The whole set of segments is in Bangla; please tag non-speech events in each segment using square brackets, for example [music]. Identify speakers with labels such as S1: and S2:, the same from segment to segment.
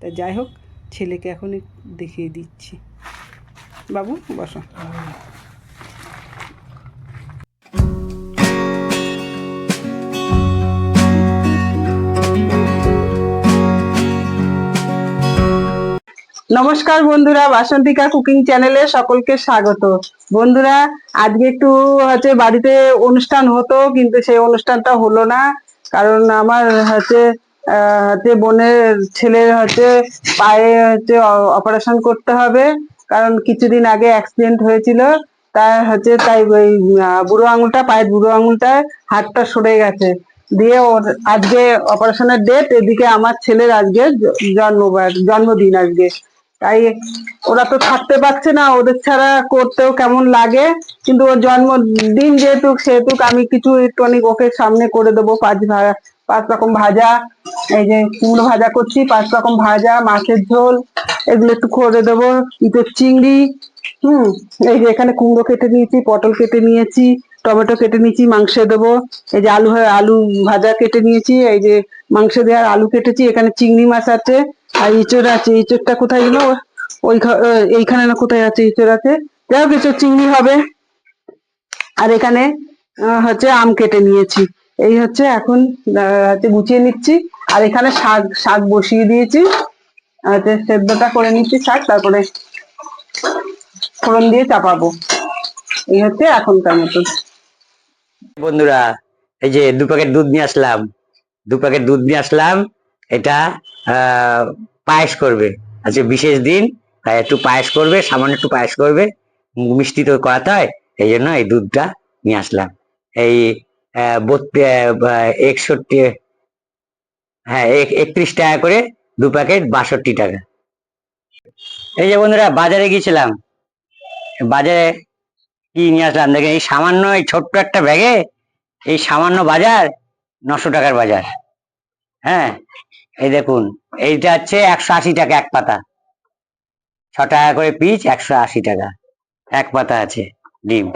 S1: তা যাই হোক, ছেলেকে এখন দেখিয়ে দিচ্ছি। বাবু, বসো। নমস্কার বন্ধুরা, বাসন্তিকা কুকিং চ্যানেলে সকলকে স্বাগত। বন্ধুরা, আজকে একটু হচ্ছে বাড়িতে অনুষ্ঠান হতো, কিন্তু সেই অনুষ্ঠানটা হলো না, কারণ আমার হচ্ছে হচ্ছে বোনের ছেলের হচ্ছে পায়ে হচ্ছে অপারেশন করতে হবে। কারণ কিছুদিন আগে অ্যাক্সিডেন্ট হয়েছিল। তার হচ্ছে তাই ওই বুড়ো আঙুলটা, পায়ের বুড়ো আঙুলটা হাতটা সরে গেছে। দিয়ে ওর আজকে অপারেশনের ডেট এদিকে আমার ছেলের আজকে জন্মবার জন্মদিন আজকে। তাই ওরা তো থাকতে পারছে না, ওদের ছাড়া করতেও কেমন লাগে। কিন্তু ওর জন্মদিন যেহেতু, সেহেতু আমি কিছু একটুখানি ওকে সামনে করে দেবো, পাঁচ পাঁচ রকম ভাজা, এই যে কুমড়ো ভাজা করছি, পাঁচ রকম ভাজা, মাছের ঝোল, এগুলো একটু করে দেবো, ইটের চিংড়ি, হুম, এই যে এখানে কুমড়ো কেটে নিয়েছি, পটল কেটে নিয়েছি, টমেটো কেটে নিয়েছি, মাংসে দেবো, এই যে আলু আলু ভাজা কেটে নিয়েছি, এই যে মাংস দেওয়ার আলু কেটেছি, এখানে চিংড়ি মাছ আছে, আর ইঁচড় আছে, ইঁচড়টা কোথায় গেল? ওই এইখানে না কোথায় আছে, ইঁচড় আছে? যাই হোক চিংড়ি হবে। আর এখানে হচ্ছে আম কেটে নিয়েছি। এই হচ্ছে এখন গুছিয়ে নিচ্ছি। আর এখানে শাক শাক বসিয়ে দিয়েছি। সেদ্ধটা করে নিচ্ছি শাক, তারপরে ফোড়ন দিয়ে চাপাবো। এই হচ্ছে এখনকার মতন
S2: বন্ধুরা, এই যে দু প্যাকেট দুধ নিয়ে আসলাম। দু প্যাকেট দুধ নিয়ে আসলাম। এটা পায়েস করবে। আজকে বিশেষ দিন, তাই একটু পায়েস করবে, সামান্য একটু পায়েস করবে। মিষ্টি তো করাতে হয়, এই জন্য এই দুধটা নিয়ে আসলাম। এই একষট্টি হ্যাঁ এক- একত্রিশ টাকা করে দু প্যাকেট বাষট্টি টাকা। এই যে বন্ধুরা, বাজারে গিয়েছিলাম। বাজারে কি নিয়ে আসলাম? দেখেন, এই সামান্য, এই ছোট্ট একটা ব্যাগে এই সামান্য বাজার নশো টাকার বাজার। হ্যাঁ এই দেখুন, এইটা হচ্ছে একশো আশি টাকা এক পাতা। ছ টাকা করে পিস, একশো আশি টাকা। এক পাতা আছে, ডিম।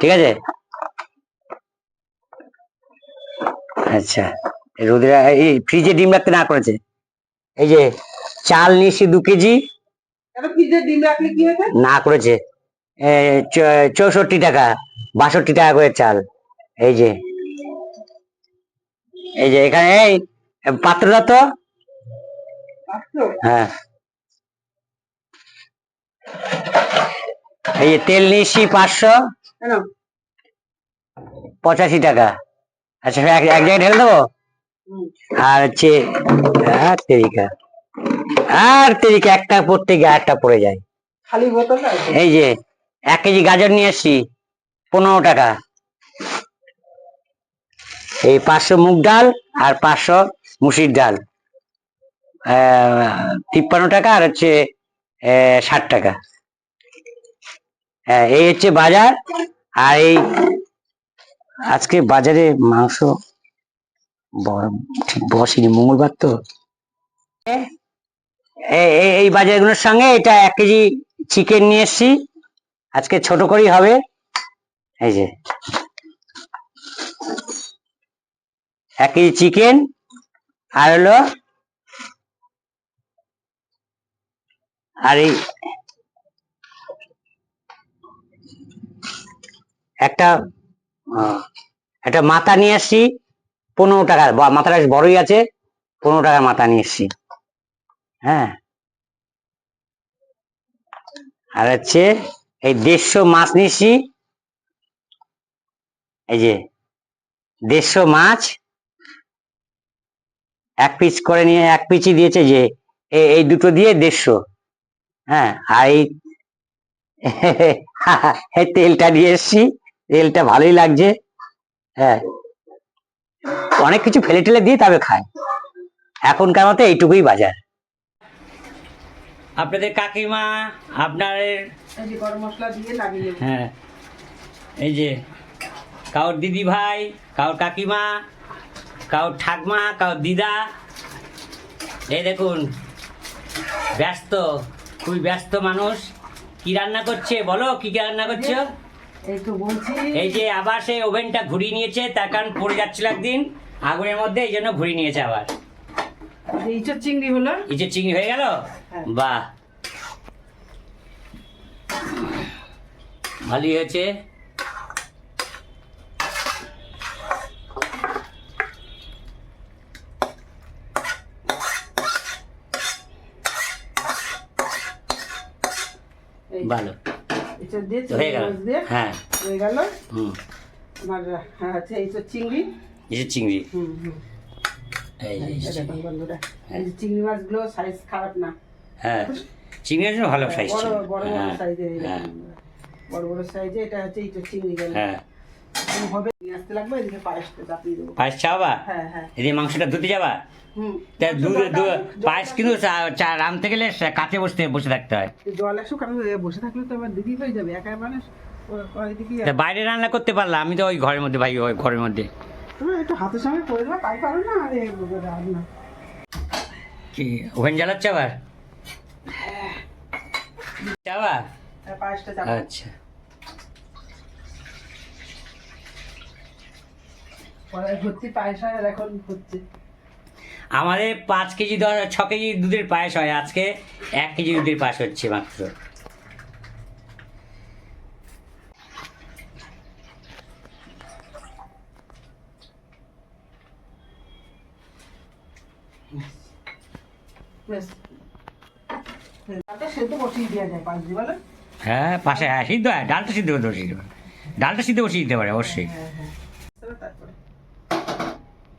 S2: ঠিক আছে? আচ্ছা। রোদে এই ফ্রিজে ডিম রাখতে না করেছে? এই যে চাল নিয়েছি দু কেজি। না করেছে। চৌষট্টি টাকা বাষট্টি টাকা করে চাল। এই যে। এই যে এখানে এই পাত্রটা তো? হ্যাঁ। এই যে তেল নিয়েছি পাঁচশো। পঁচাশি টাকা। আচ্ছা এক এক জায়গায় ঢেলে দেবো? আর হচ্ছে আর তেরিকা। আর তেরিকা একটা পড়তে গিয়ে একটা পড়ে যায়।
S1: খালি বোতল
S2: এই যে এক কেজি গাজর নিয়ে আসছি পনেরো টাকা। এই পাঁচশো মুগ ডাল আর পাঁচশো মুসির ডাল। তিপ্পান্ন টাকা আর হচ্ছে ষাট টাকা। হ্যাঁ এই হচ্ছে বাজার। আর এই আজকে বাজারে মাংস ঠিক বসেনি, মঙ্গলবার তো। এই বাজারগুলোর সঙ্গে এটা এক কেজি চিকেন নিয়ে এসছি। আজকে ছোট করেই হবে। এই যে। এক কেজি চিকেন আর হলো আর এই একটা একটা মাথা নিয়ে এসছি পনেরো টাকার মাথাটা বড়ই আছে, পনেরো টাকার মাথা নিয়ে এসছি। হ্যাঁ। আর হচ্ছে এই দেড়শো মাছ নিয়েছি এই যে দেড়শো মাছ, এক পিস করে নিয়ে, এক পিসই দিয়েছে যে এই দুটো দিয়ে দেড়শো। হ্যাঁ আর এই [laughs] তেলটা নিয়ে এসছি। তেলটা ভালোই লাগছে। হ্যাঁ। অনেক কিছু ফেলে টেলে দিয়ে তবে খায়। এখনকার মতো এইটুকুই বাজার। আপনাদের কাকিমা আপনার
S1: এই যে গরম মশলা দিয়ে লাগিয়ে
S2: হ্যাঁ। এই যে কাউর দিদি ভাই কাউর কাকিমা কাউর ঠাকমা কাউর দিদা। এই দেখুন ব্যস্ত খুবই ব্যস্ত মানুষ। কি রান্না করছে বলো? কি কি রান্না করছ?
S1: এই তো বলছি।
S2: এই যে আবার সেই ওভেনটা ঘুরিয়ে নিয়েছে তার কারণ পড়ে যাচ্ছিল একদিন আগুনের মধ্যে এই জন্য ঘুরিয়ে নিয়েছে আবার।
S1: যে ইঁচড় চিংড়ি হলো?
S2: ইচে চিংড়ি হয়ে গেল?
S1: হ্যাঁ।
S2: বাহ। ভালোই হয়েছে
S1: এই
S2: ভালো
S1: ইঁচড় দিয়ে
S2: হয়ে
S1: চিংড়ি
S2: গেল
S1: দিয়ে
S2: হ্যাঁ।
S1: হয়ে গেল।
S2: হুম।
S1: আমার হ্যাঁ, হচ্ছে ইঁচড় চিংড়ি।
S2: চিংড়ি।
S1: হুম হুম।
S2: এই যে
S1: এই
S2: ইচে
S1: দেখুন বন্ধুরা এই যে চিংড়ি মাছগুলো সাইজ খারাপ না।
S2: হ্যাঁ চিংড়ি জন্য ভালো সাইজ
S1: বড় বড় বড়
S2: হ্যাঁ
S1: সাইজের এই
S2: হ্যাঁ।
S1: বড় বড় সাইজে এটা হচ্ছে ইঁচড় চিংড়ি গেল।
S2: হ্যাঁ।
S1: হবে আসতে লাগবে এদিকে পায়েসটা চাপিয়ে দেবো।
S2: পায়েস
S1: হ্যাঁ হ্যাঁ।
S2: এদিকে মাংসটা ধুতে যাবা? পায়েস কিন্তু রাঁধতে গেলে কাছে বসতে বসে থাকতে হয়।
S1: জল আসুক আমি বসে থাকলে তো আবার দিদি হয়ে যাবে একা মানুষ। ও- ওইদিকে
S2: তা বাইরে রান্না করতে পারলাম আমি তো ওই ঘরের মধ্যে ভাই ওই ঘরের মধ্যে।
S1: তুমি একটু হাতের সঙ্গে করে দেবে তাই পারো না রান্না
S2: কি ওভেন জ্বালাচ্ছে আবার? চাবা
S1: হ্যাঁ,
S2: আচ্ছা।
S1: পরে ভর্তি পায়েস হয় আর এখন হচ্ছে।
S2: আমাদের পাঁচ কেজি ধর ছ কেজি দুধের পায়েস হয় আজকে এক কেজি দুধের পায়েস হচ্ছে মাত্র। হ্যাঁ পাশে হ্যাঁ সিদ্ধ হয় ডালটা সিদ্ধ করতে বসিয়ে দিতে ডালটা সিদ্ধ বসিয়ে দিতে পারে অবশ্যই।
S1: হ্যাঁ হ্যাঁ।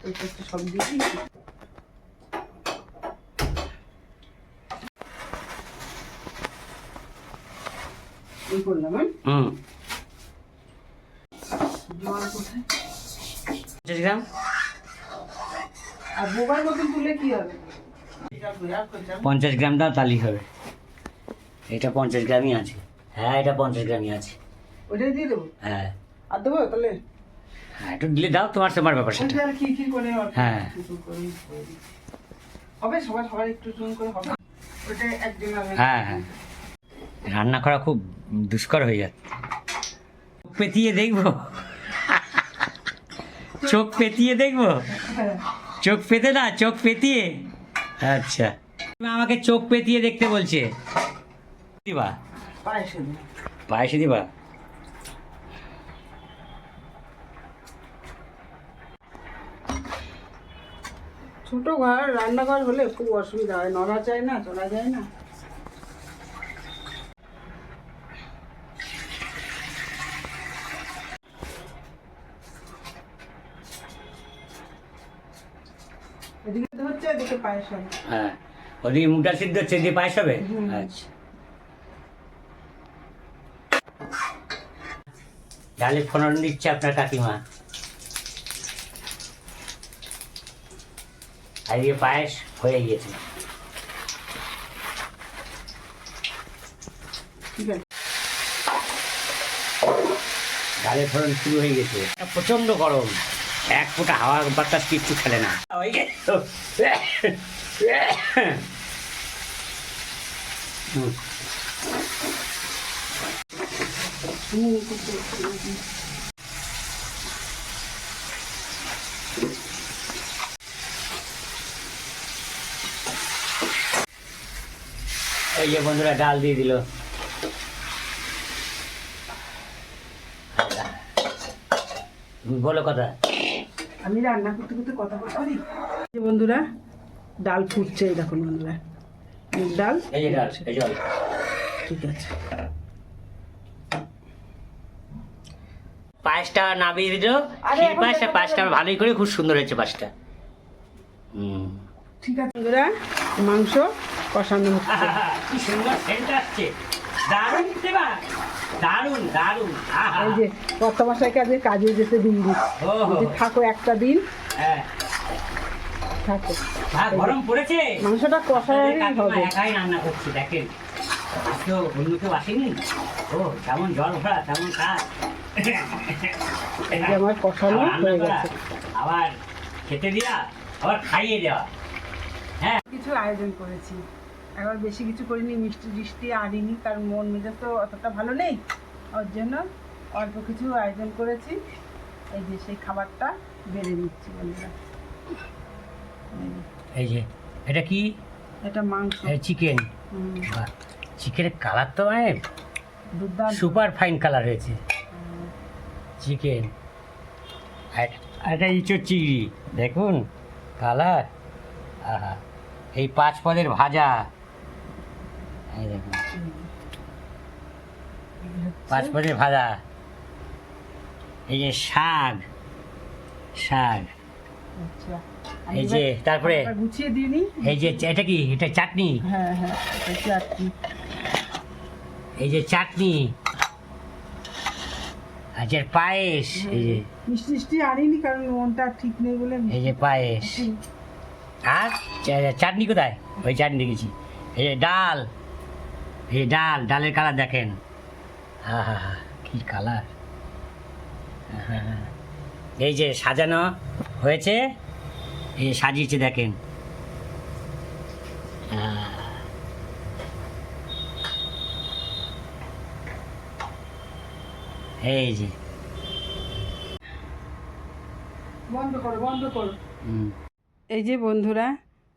S1: এইটা একটু সব দিয়ে দিই। এই করলাম হ্যাঁ?
S2: হুম।
S1: জল কোথায়?
S2: পঞ্চাশ গ্রাম।
S1: আর বোবার মতন তুলে কি হবে? এটা আর করতাম
S2: পঞ্চাশ গ্রামটা তালি হবে। এটা পঞ্চাশ গ্রামই আছে। হ্যাঁ এটা পঞ্চাশ গ্রামই আছে।
S1: ওইটাই দিয়ে দেবো?
S2: হ্যাঁ।
S1: আর দেবো তাহলে?
S2: হ্যাঁ একটু দিলে দাও তোমার তোমার ব্যাপার সেটা।
S1: কি কি করে
S2: হ্যাঁ।
S1: হবে সবার সবার একটু চুন করে হবে। একদিন
S2: হ্যাঁ হ্যাঁ। রান্না করা খুব দুষ্কর হয়ে যাচ্ছে। চোখ পেতিয়ে দেখব? চোখ পেতিয়ে দেখব। চোখ পেতে না চোখ পেতিয়ে আচ্ছা। তুমি আমাকে চোখ পেতিয়ে দেখতে বলছে। দিবা।
S1: পায়েসে
S2: দিবা?
S1: ছোট ঘর রান্নাঘর হলে খুব অসুবিধা হয়। নড়া যায় না চলা যায় না। এদিকে পায়েস হবে।
S2: হ্যাঁ। ওদিকে মুগটা সিদ্ধ হচ্ছে দিয়ে পায়েস হবে? আচ্ছা। ডালে দিচ্ছে আপনার কাকিমা। আজকে পায়েস হয়ে গিয়েছে ডালে ফোড়ন শুরু হয়ে গেছে। প্রচণ্ড গরম। এক ফোঁটা হাওয়া বাতাস কিচ্ছু খেলে না। ওই যে- হুম। এই যে বন্ধুরা ডাল দিয়ে দিল। বলো কথা।
S1: আমি রান্না করতে করতে কথা বলতে পারি? বন্ধুরা ডাল ফুটছে এই দেখুন বন্ধুরা। ডাল
S2: এই যে ডাল এই জল।
S1: ঠিক আছে।
S2: পায়েসটা নামিয়ে দিল। ক্ষীর পায়েসটা পায়েসটা ভালোই করে খুব সুন্দর হয়েছে পায়েসটা। হুম
S1: ঠিক আছে বন্ধুরা মাংস কষানো হচ্ছে। [laughs]
S2: কি সুন্দর সেন্ট আসছে। দারুণ দেবা দারুণ দারুণ।
S1: এই যে কত আজকে কাজে যেতে দিন যদি থাকো একটা দিন।
S2: হ্যাঁ।
S1: থাকো।
S2: হ্যাঁ, গরম পড়েছে?
S1: মাংসটা কষাই হবে।
S2: একাই রান্না করছে দেখেন। তো অন্য কেউ আসেনি? ও তেমন জল ভরা তেমন কাজ।
S1: এই আমার কষানো
S2: আবার
S1: হয়ে গেছে।
S2: আবার খেতে দেওয়া আবার খাইয়ে দেওয়া হ্যাঁ।
S1: কিছু আয়োজন করেছি। একবার বেশি কিছু করিনি মিষ্টি টিষ্টি আনিনি কারণ মন মেজাজ তো অতটা ভালো নেই। ওর জন্য অল্প কিছু আয়োজন করেছি। এই যে সেই খাবারটা বেড়ে নিচ্ছি বন্ধুরা। এই যে।
S2: এটা কি?
S1: এটা মাংস।
S2: চিকেন চিকেনের কালার তো মানে সুপার ফাইন কালার হয়েছে। চিকেন আর এটা ইঁচড় চিংড়ি। দেখুন কালার আহা এই পাঁচ পদের ভাজা। এই দেখুন। ভাজা। এই যে শাক শাক।
S1: আচ্ছা।
S2: এই যে তারপরে
S1: গুছিয়ে দিয়ে নিই।
S2: এই যে এটা কি? এটা চাটনি?
S1: হ্যাঁ হ্যাঁ চাটনি।
S2: এই যে চাটনি। আচ্ছা পায়েস। এই যে
S1: মিষ্টি মিষ্টি আনিনি কারণ মনটা ঠিক নেই বলে
S2: এই যে পায়েস। আর চাটনি কোথায়? ওই চাটনি দেখেছি। এই যে ডাল। এই ডাল ডালের কালার দেখেন। হা হা হা কি কালার এই যে সাজানো হয়েছে এই সাজিয়েছে দেখেন। এই যে।
S1: বন্ধ করো বন্ধ করো।
S2: হুম।
S1: এই যে বন্ধুরা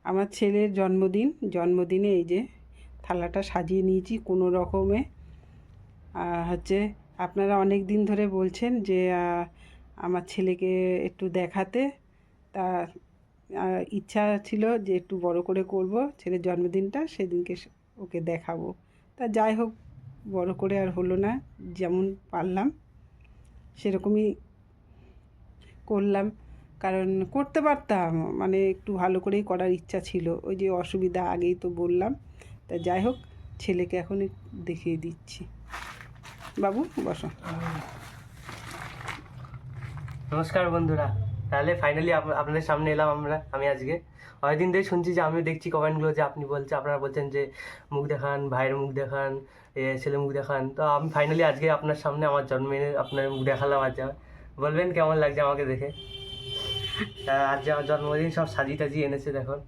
S1: আমার ছেলের জন্মদিন। জন্মদিনে এই যে থালাটা সাজিয়ে নিয়েছি কোনো রকমে। হচ্ছে আপনারা অনেক দিন ধরে বলছেন যে আমার ছেলেকে একটু দেখাতে। তা ইচ্ছা ছিল যে একটু বড় করে করব, ছেলের জন্মদিনটা, সেদিনকে ওকে দেখাবো। তা যাই হোক, বড় করে আর হলো না, যেমন পারলাম, সেরকমই করলাম। কারণ করতে পারতাম মানে একটু ভালো করেই করার ইচ্ছা ছিল। ওই যে অসুবিধা আগেই তো বললাম। তা যাই হোক, ছেলেকে এখন দেখিয়ে দিচ্ছি। বাবু, বসো।
S3: নমস্কার বন্ধুরা। তাহলে ফাইনালি আপনাদের সামনে এলাম আমরা, আমি আজকে। অনেকদিন ধরে শুনছি যে আমি দেখছি কমেন্টগুলো যে আপনি বলছে আপনারা বলছেন যে মুখ দেখান, ভাইয়ের মুখ দেখান ছেলে মুখ দেখান। তো আমি ফাইনালি আজকে আপনার সামনে আমার জন্মদিনে আপনার মুখ দেখালাম আজ বলবেন কেমন লাগছে আমাকে দেখে? আজ আমার জন্মদিন সব সাজিয়ে টাজিয়ে এনেছে দেখুন।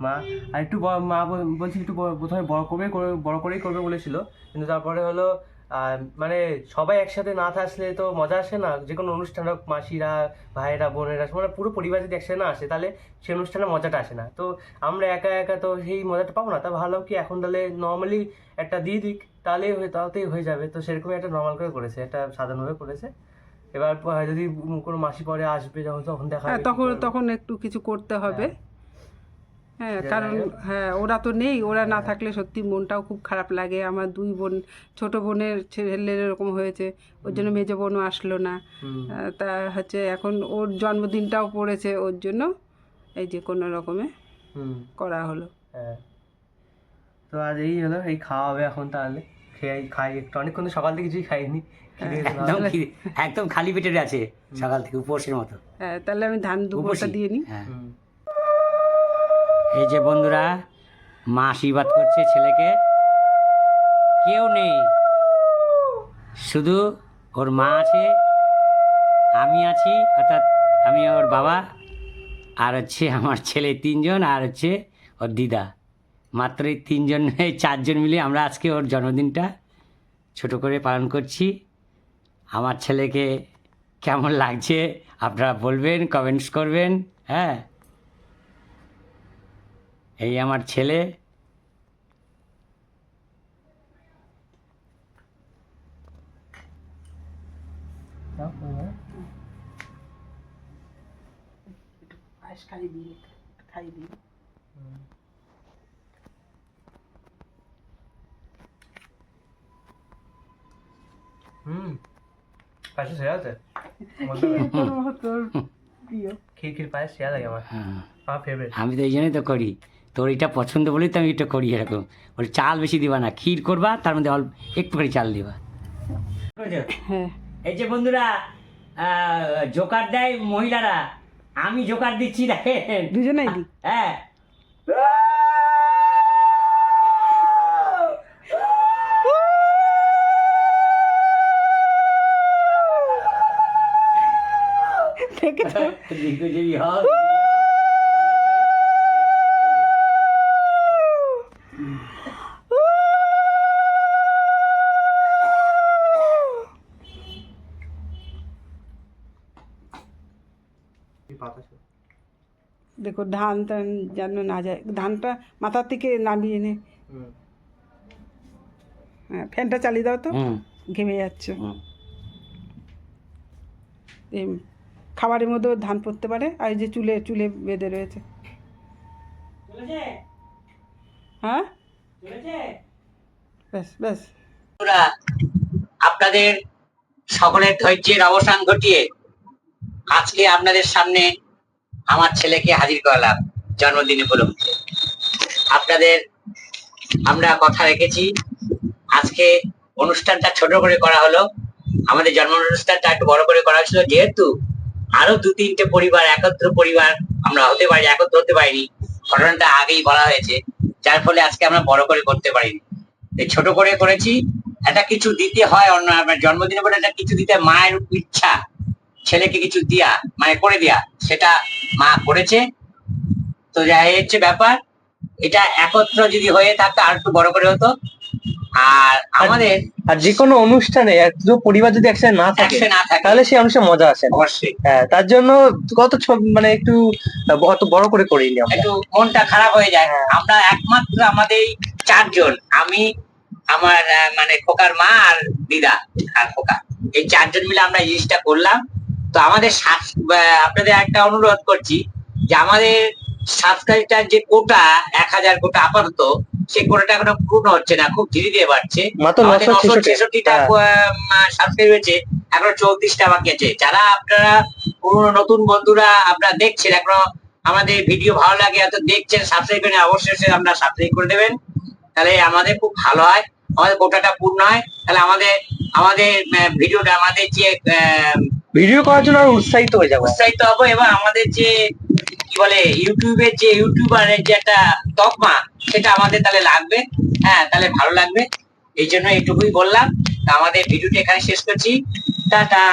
S3: মা। আর একটু মা বল- বলছি একটু প্রথমে বড় করবে করে- বড় করেই করবে বলেছিল। কিন্তু তারপরে হলো মানে সবাই একসাথে না থাকলে তো মজা আসে না। যে কোনো অনুষ্ঠান হোক মাসিরা ভাইয়েরা বোনেরা মানে পুরো পরিবার যদি একসাথে না আসে তাহলে সেই অনুষ্ঠানে মজাটা আসে না। তো আমরা একা একা তো সেই মজাটা পাবো না। তা ভালো কি এখন তাহলে নর্মালি একটা দিয়ে দিক তাহলেই হয়ে তাতেই হয়ে যাবে। তো সেরকমই একটা নর্মাল করে করেছে একটা সাধারণভাবে করেছে। এবার যদি কোনো মাসি পরে আসবে যখন তখন দেখা
S1: হ্যাঁ তখন তখন একটু কিছু করতে হবে। হ্যাঁ কারণ হ্যাঁ ওরা তো নেই ওরা না থাকলে সত্যি মনটাও খুব খারাপ লাগে। আমার দুই বোন ছোট বোনের ছেলের এরকম হয়েছে ওর জন্য মেজো বোনও আসলো না। তা হচ্ছে এখন ওর জন্মদিনটাও পড়েছে ওর জন্য এই যে কোনো রকমে
S3: হুম।
S1: করা হলো।
S3: হ্যাঁ। তো আজ এই হলো এই খাওয়া হবে এখন তাহলে। খেয়ে খাই একটু। অনেকক্ষণ সকাল থেকে কিছুই খাইনি।
S2: একদম একদম খালি পেটের আছে সকাল থেকে উপোসের মতো।
S1: হ্যাঁ তাহলে আমি ধান দুপুরটা দিয়ে নিই
S2: হ্যাঁ। এই যে বন্ধুরা, মা আশীর্বাদ করছে ছেলেকে। কেউ নেই। শুধু ওর মা আছে, আমি আছি, অর্থাৎ আমি ওর বাবা, আর হচ্ছে আমার ছেলে তিনজন, আর হচ্ছে ওর দিদা। মাত্র এই তিনজন, এই চারজন মিলে আমরা আজকে ওর জন্মদিনটা ছোট করে পালন করছি। আমার ছেলেকে কেমন লাগছে আপনারা বলবেন কমেন্টস করবেন হ্যাঁ? এই আমার ছেলে।
S3: হুম পায়েস সেরা আছে
S1: তোর তোর প্রিয়।
S3: ক্ষীর ক্ষীর পায়েস সেরা লাগে আমার।
S2: হ্যাঁ,
S3: আমার ফেভারিট
S2: আমি তো এই জন্যই তো করি। তোর এটা পছন্দ বলেই তো আমি এটা করি এরকম। বলে চাল বেশি দিবা না ক্ষীর করবা তার মধ্যে অল্প একটু করে চাল দিবা।
S1: হ্যাঁ।
S2: এই যে বন্ধুরা জোকার দেয় মহিলারা আমি জোকার দিচ্ছি দেখেন।
S1: দুজনেই
S2: হ্যাঁ।
S1: দেখো ধান টান যেন না যায় ধানটা মাথার থেকে নামিয়ে নে হ্যাঁ ফ্যানটা চালিয়ে দাও তো ঘেমে যাচ্ছে। খাবারের মধ্যেও ধান পড়তে পারে আর এই যে চুলে চুলে বেঁধে রয়েছে হ্যাঁ ব্যাস ব্যাস
S2: আপনাদের সকলের ধৈর্যের অবসান ঘটিয়ে আজকে আপনাদের সামনে আমার ছেলেকে হাজির করালাম জন্মদিন উপলক্ষে। আপনাদের, আমরা কথা রেখেছি। আজকে অনুষ্ঠানটা ছোট করে করা হলো। আমাদের জন্ম অনুষ্ঠানটা একটু বড় করে করা হয়েছিল। যেহেতু আরও দু তিনটে পরিবার, একত্র পরিবার আমরা হতে পারি, একত্র হতে পারিনি। ঘটনাটা আগেই বলা হয়েছে। যার ফলে আজকে আমরা বড় করে করতে পারিনি। ছোট করে করেছি। একটা কিছু দিতে হয় অন্য জন্মদিনে বলে একটা কিছু দিতে মায়ের ইচ্ছা। ছেলেকে কিছু দিয়া মানে করে দেয়া সেটা মা করেছে। তো যাই হচ্ছে ব্যাপার। এটা একত্র যদি হয়ে থাকতো আর একটু বড় করে হতো। আর আমাদের
S3: আর যে কোনো অনুষ্ঠানে দুটো পরিবার যদি একসাথে না থাকে তাহলে সেই অনুষ্ঠানে মজা আসে।
S2: অবশ্যই।
S3: হ্যাঁ তার জন্য কত মানে একটু অত বড় করে করিনি
S2: একটু মনটা খারাপ হয়ে যায়। আমরা একমাত্র আমাদের চারজন আমি আমার মানে খোকার মা আর দিদা আর খোকা। এই চারজন মিলে আমরা এই জিনিসটা করলাম। তো আমাদের আপনাদের একটা অনুরোধ করছি যে আমাদের সাবস্ক্রাইবটার যে কোটা এক হাজার কোটা আপাতত সেই কোটাটা এখনও পূর্ণ হচ্ছে না খুব ধীরে ধীরে বাড়ছে।
S3: মাত্র
S2: আমাদের
S3: নশো
S2: নশো ছেষট্টিটা সাবস্ক্রাইব হয়েছে এখনও চৌত্রিশটা বাকি আছে। যারা আপনারা পুরনো নতুন বন্ধুরা আপনারা দেখছেন এখনও আমাদের ভিডিও ভালো লাগে এত দেখছেন সাবস্ক্রাইব করে অবশ্যই অবশ্যই আপনারা সাবস্ক্রাইব করে দেবেন তাহলে আমাদের খুব ভালো হয় আমাদের কোটাটা পূর্ণ হয়। তাহলে আমাদের আমাদের ভিডিওটা আমাদের যে
S3: ভিডিও করার জন্য আরও উৎসাহিত হয়ে যাব।
S2: উৎসাহিত হব এবং আমাদের যে কি বলে ইউটিউবের যে ইউটিউবারের যে একটা তকমা সেটা আমাদের তাহলে লাগবে। হ্যাঁ তাহলে ভালো লাগবে। এই জন্য এইটুকুই বললাম। তা আমাদের ভিডিওটা এখানে শেষ করছি। Tata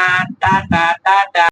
S2: tata tata.